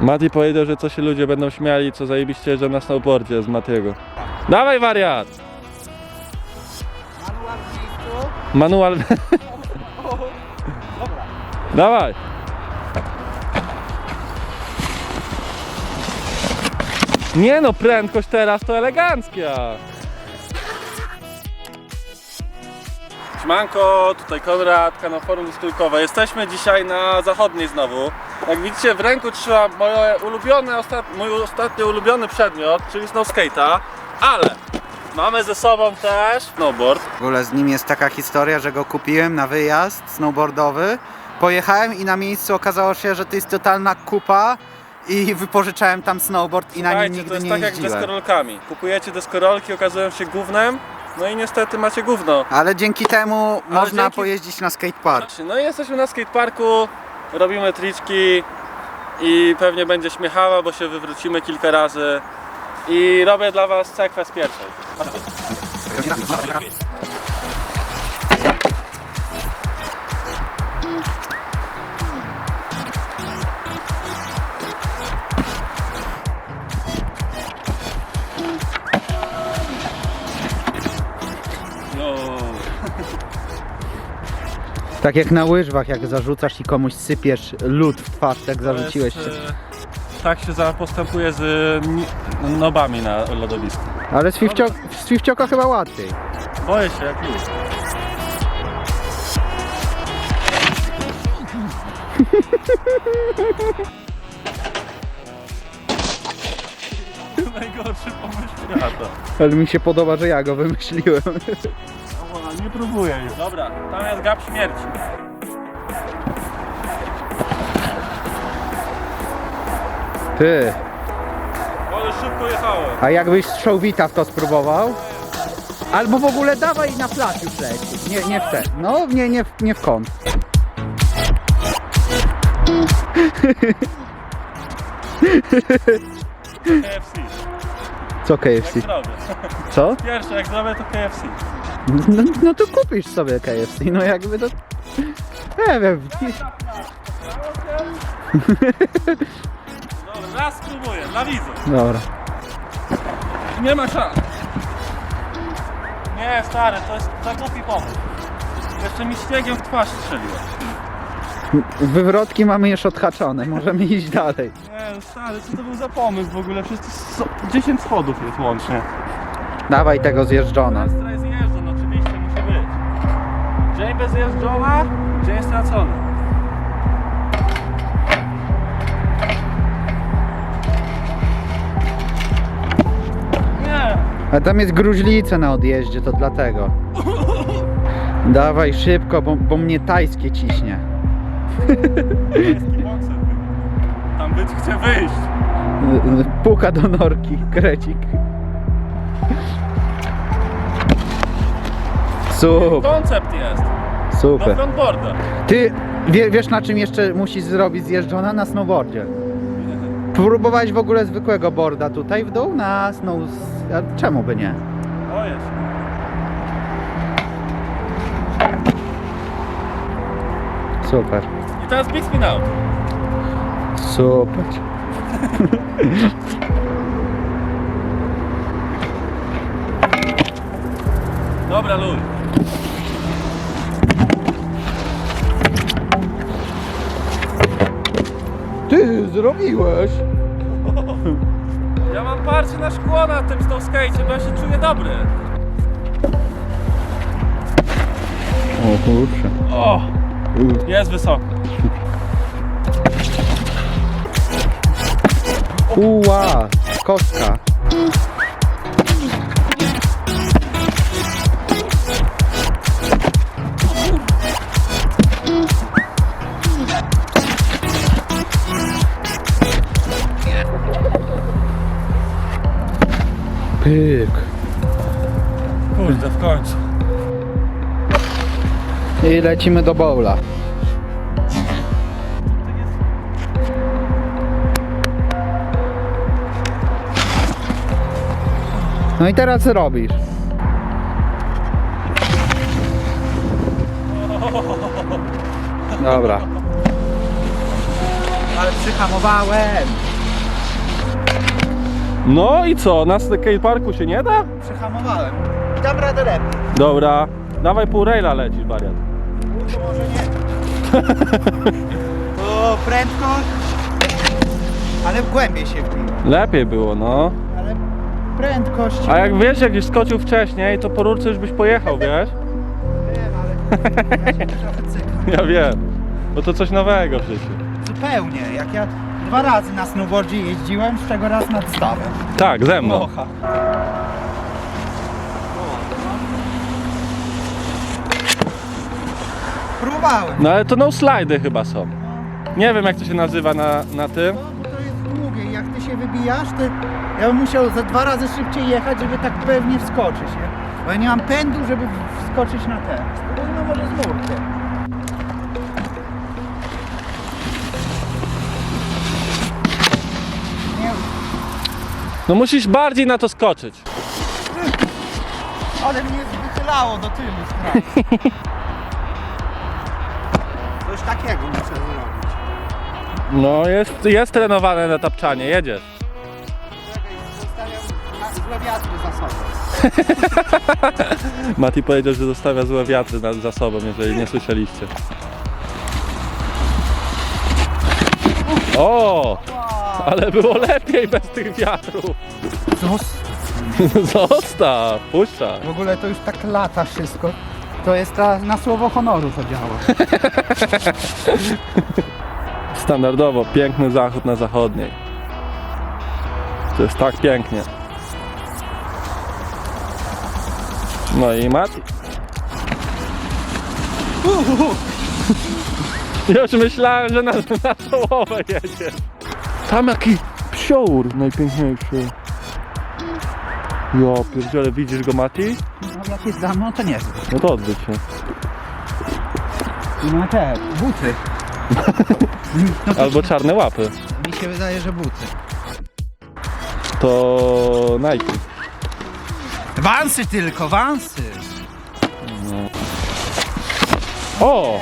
Mati powiedział, że co się ludzie będą śmiali, co zajebiście, że na snowboardzie z Matiego. Dawaj wariat! Manual w miejscu. Manual. Dawaj! Nie no, prędkość teraz to elegancka! Siemanko, tutaj Konrad, kanał Forum Dyskulkowe. Jesteśmy dzisiaj na zachodniej znowu. Jak widzicie w ręku trzymam moje ulubione, ostat... mój ostatnio ulubiony przedmiot, czyli snowskate'a, ale mamy ze sobą też snowboard. W ogóle z nim jest taka historia, że go kupiłem na wyjazd snowboardowy. Pojechałem i na miejscu okazało się, że to jest totalna kupa i wypożyczałem tam snowboard i na nim Słuchajcie, nigdy to jest nie tak jak z jeździłem. deskorolkami. Kupujecie deskorolki, okazują się gównem, no i niestety macie gówno. Ale dzięki temu można dzięki- pojeździć na skatepark. No i jesteśmy na skateparku, robimy triczki i pewnie będzie śmiechawa, bo się wywrócimy kilka razy. I robię dla was cekwę z pierwszej. No. Tak jak na łyżwach, jak zarzucasz i komuś sypiesz lód w twarz, tak zarzuciłeś się. e, Tak się za- postępuje z ni- nobami na lodowisku. Ale z, fifcio, z fifcioka chyba łatwiej. Boję się jak już. Najgorszy pomysł świata. Ale mi się podoba, że ja go wymyśliłem. Nie próbuję już. Dobra, tam jest gap śmierci. Ty, Ale szybko jechałem. a jakbyś Showbita w to spróbował? Albo w ogóle dawaj na plac już leci. Nie, nie w te. No, nie, nie, w- nie w kąt. KFC. Co Jak KFC? zrobię. Co? Pierwsze jak zrobię to KFC. No, no to kupisz sobie KFC, no jakby to... Nie wiem. Dobra, raz spróbuję, dla widzów. Dobra. Nie ma szans. Nie, stary, to jest za głupi pomysł. Jeszcze mi śniegiem w twarz strzeliło. Wywrotki mamy już odhaczone, możemy iść dalej. Nie, no stary, co to był za pomysł w ogóle? Przecież to so- 10 schodów jest łącznie. Dawaj tego zjeżdżona. Dzień bez jeżdżona, dzień stracony. Nie, A tam jest gruźlica na odjeździe, to dlatego. Dawaj szybko, bo, bo mnie tajskie ciśnie. Bokser. Tam być chce wyjść. Puka do norki, krecik. Super, Koncept jest. Do super. frontboarda. Ty wie, wiesz na czym jeszcze musisz zrobić zjeżdżona? Na snowboardzie. Próbowałeś w ogóle zwykłego boarda tutaj w dół? Na snow... A czemu by nie? O jest. Super. I teraz big spin out. Super. Dobra, luj. Ty zrobiłeś! Ja mam parcie na szkło na tym snowskate, bo ja się czuję dobry. O kurczę. O, jest wysoko. Uła, kostka. Pyk. Kurde, w końcu. I lecimy do bowla. No i teraz co robisz? Dobra. Ale Przyhamowałem. No i co, na skateparku się nie da? Przyhamowałem. Dam radę lepiej. Dobra, dawaj pół raila lecisz, wariat. To może nie. To prędkość. Ale głębiej się wbiło. Lepiej było, no. Ale prędkość. A jak wiesz, jak już skoczył wcześniej, to po rurce już byś pojechał, wiesz? Wiem, ale ja się trochę cykam. Ja wiem. Bo to coś nowego w życiu. Zupełnie. Jak ja dwa razy na snowboardzie jeździłem, z czego raz nad stawem. Tak, ze mną. Mocha. Próbowałem. No ale to no slidy chyba są. Nie wiem jak to się nazywa na, na tym. No, bo to jest długie i jak ty się wybijasz, to ja bym musiał za dwa razy szybciej jechać, żeby tak pewnie wskoczyć, nie? Bo ja nie mam pędu, żeby wskoczyć na ten. No może z murkiem. No musisz bardziej na to skoczyć. ale mnie wychylało do tyłu strasznie. Coś takiego muszę zrobić. No jest, jest trenowane na tapczanie, jedziesz. Czekaj, zostawiam na złe wiatry za sobą. Mati powiedział, że zostawia złe wiatry nad, za sobą, jeżeli nie słyszeliście. O, ale było lepiej bez tych wiatrów. Zostaw, puszczaj. W ogóle to już tak lata wszystko. To jest ta, na słowo honoru to działa. Standardowo, piękny zachód na zachodniej. To jest tak pięknie. No i Mati. Już myślałem, że na, na czołowe jedzie. Tam jaki psiour najpiękniejszy. Jo, pierdziele, widzisz go Mati? No jak jest za mną, to nie No to odbyć się. I ma te buty. No to Albo czarne łapy. mi się wydaje, że buty. To Nike. Wansy tylko, wansy. O!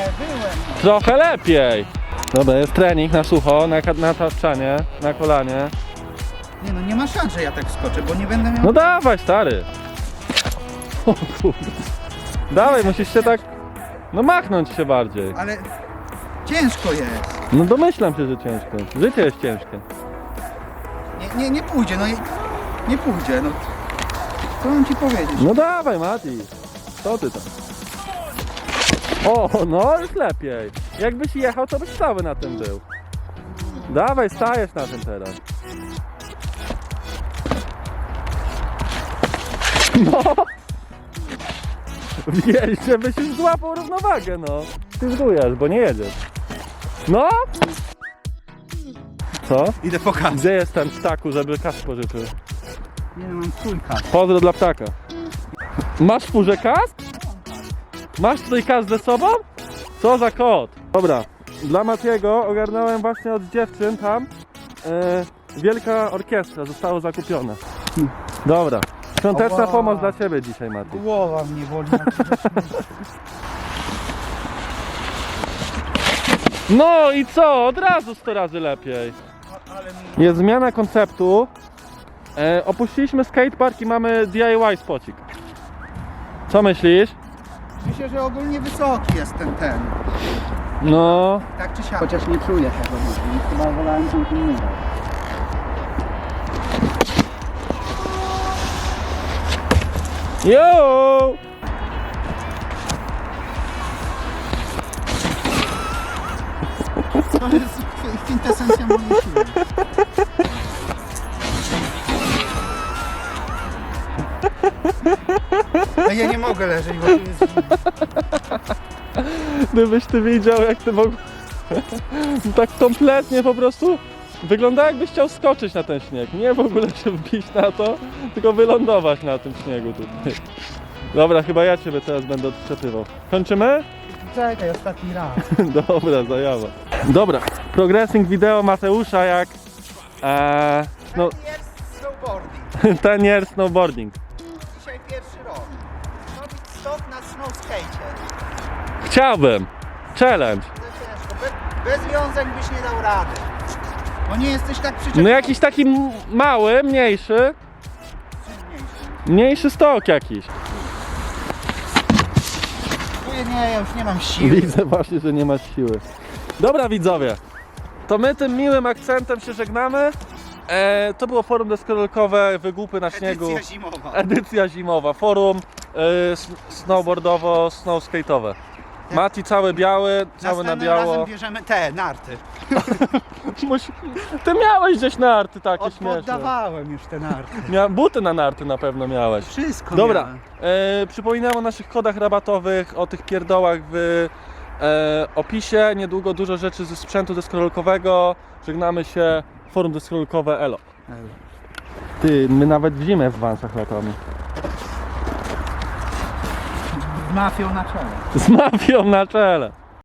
Trochę lepiej. Dobra, jest trening na sucho, na, na tapczanie, na kolanie. Nie no, nie ma szans, że ja tak skoczę, bo nie będę miał... No dawaj, stary. O kurde. Dawaj, musisz się tak... No machnąć się bardziej. Ale ciężko jest. No domyślam się, że ciężko. Życie jest ciężkie. Nie, nie, nie pójdzie, no nie, nie pójdzie, no. Co mam ci powiedzieć? No dawaj, Mati. Co ty tam? O, no już lepiej. Jakbyś jechał, to byś cały na tym był. Dawaj, stajesz na tym teraz. No! Wiesz, żebyś już złapał równowagę, no. Ty zdujesz, bo nie jedziesz. No! Co? Idę pokazać. Gdzie jest ten ptaku, żeby kas pożyczył? Nie mam swój kas. Pozdro dla ptaka. Masz w furze kask? Masz tutaj kask ze sobą? Co za kot? Dobra, dla Matiego ogarnąłem właśnie od dziewczyn tam. E, wielka orkiestra zostało zakupione. Dobra, świąteczna pomoc dla Ciebie dzisiaj, Mati. Głowa mnie boli. No i co? Od razu 100 razy lepiej. Ale mi... Jest zmiana konceptu. E, opuściliśmy skatepark i mamy DIY spocik. Co myślisz? Myślę, że ogólnie wysoki jest ten ten. No, Tak czy siak. Chociaż nie czuję tego. więc Chyba wolałem kontynuować. Yo! To jest kwintesencja mojej siły. A ja nie mogę leżeć, bo tu jest Gdybyś ty widział, jak ty w ogóle... tak kompletnie po prostu wygląda jakbyś chciał skoczyć na ten śnieg. Nie w ogóle się wbić na to, tylko wylądować na tym śniegu tutaj. Dobra, chyba ja ciebie teraz będę odczepywał. Kończymy? Czekaj, ostatni raz. Dobra, zajawa. Dobra, progressing wideo Mateusza jak... E, no, ten snowboarding. Chciałbym. Challenge. To ciężko. Bez, bez wiązek byś nie dał rady. Bo nie jesteś tak przyczepiony. No jakiś taki m- mały, mniejszy. Mniejszy stok jakiś. Nie, nie, ja już nie mam siły. Widzę właśnie, że nie masz siły. Dobra widzowie, to my tym miłym akcentem się żegnamy. E, to było forum deskorolkowe, wygłupy na śniegu. Edycja zimowa. Edycja zimowa, forum e, s- snowboardowo, snowskate'owe. Mati cały biały, cały na Następnym razem biało. bierzemy te narty. Musi- Ty miałeś gdzieś narty takie śmieszne. Oddawałem już te narty. Mia... Buty na narty na pewno miałeś. Wszystko Dobra, miałem. e, przypominam o naszych kodach rabatowych, o tych pierdołach w e, opisie. Niedługo dużo rzeczy ze sprzętu deskorolkowego. Żegnamy się. Forum deskorolkowe Elo. Ty, my nawet w zimę w wansach latamy. Mafią na czele. Z mafią na czele.